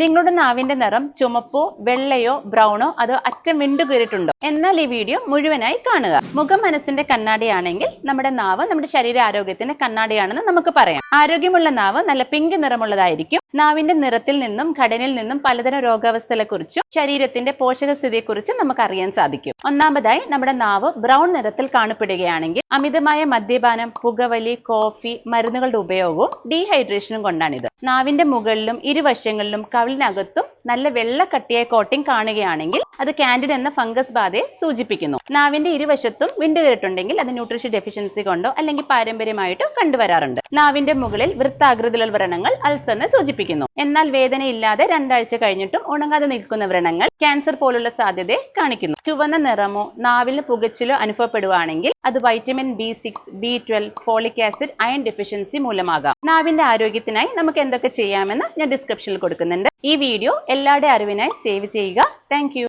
നിങ്ങളുടെ നാവിന്റെ നിറം ചുമപ്പോ വെള്ളയോ ബ്രൗണോ അതോ അറ്റം വിണ്ടു കീറിയിട്ടുണ്ടോ എന്നാൽ ഈ വീഡിയോ മുഴുവനായി കാണുക. മുഖം മനസ്സിന്റെ കണ്ണാടിയാണെങ്കിൽ നമ്മുടെ നാവ് നമ്മുടെ ശരീര ആരോഗ്യത്തിന്റെ കണ്ണാടിയാണെന്ന് നമുക്ക് പറയാം. ആരോഗ്യമുള്ള നാവ് നല്ല പിങ്ക് നിറമുള്ളതായിരിക്കും. നാവിന്റെ നിറത്തിൽ നിന്നും ഘടനയിൽ നിന്നും പലതരം രോഗാവസ്ഥകളെ കുറിച്ചും ശരീരത്തിന്റെ പോഷകസ്ഥിതിയെ കുറിച്ചും നമുക്ക് അറിയാൻ സാധിക്കും. ഒന്നാമതായി നമ്മുടെ നാവ് ബ്രൗൺ നിറത്തിൽ കാണപ്പെടുകയാണെങ്കിൽ അമിതമായ മദ്യപാനം പുകവലി കോഫി മരുന്നുകളുടെ ഉപയോഗവും ഡീഹൈഡ്രേഷനും കൊണ്ടാണിത്. നാവിന്റെ മുകളിലും ഇരുവശങ്ങളിലും കവിളിനകത്തും നല്ല വെള്ള കട്ടിയായ കോട്ടിംഗ് കാണുകയാണെങ്കിൽ അത് കാൻഡിഡ് എന്ന ഫംഗസ് ബാധയെ സൂചിപ്പിക്കുന്നു. നാവിന്റെ ഇരുവശത്തും വിണ്ടുകീറിട്ടുണ്ടെങ്കിൽ അത് ന്യൂട്രീഷൻ ഡെഫിഷ്യൻസി കൊണ്ടോ അല്ലെങ്കിൽ പാരമ്പര്യമായിട്ടോ കണ്ടുവരാറുണ്ട്. നാവിന്റെ മുകളിൽ വൃത്താകൃതിയിലുള്ള വ്രണങ്ങൾ അൾസറിനെ സൂചിപ്പിക്കുന്നു. എന്നാൽ വേദനയില്ലാതെ രണ്ടാഴ്ച കഴിഞ്ഞിട്ടും ഉണങ്ങാതെ നിൽക്കുന്ന വ്രണങ്ങൾ ക്യാൻസർ പോലുള്ള സാധ്യതയെ കാണിക്കുന്നു. ചുവന്ന നിറമോ നാവിന് പുകച്ചിലോ അനുഭവപ്പെടുവാണെങ്കിൽ അത് vitamin B six B twelve folic acid iron deficiency മൂലമാകാം. നാവിന്റെ ആരോഗ്യത്തിനായി നമുക്ക് എന്തൊക്കെ ചെയ്യാമെന്ന് ഞാൻ ഡിസ്ക്രിപ്ഷനിൽ കൊടുക്കുന്നുണ്ട്. ഈ വീഡിയോ എല്ലാവരുടെ അറിവിനായി സേവ് ചെയ്യുക. താങ്ക്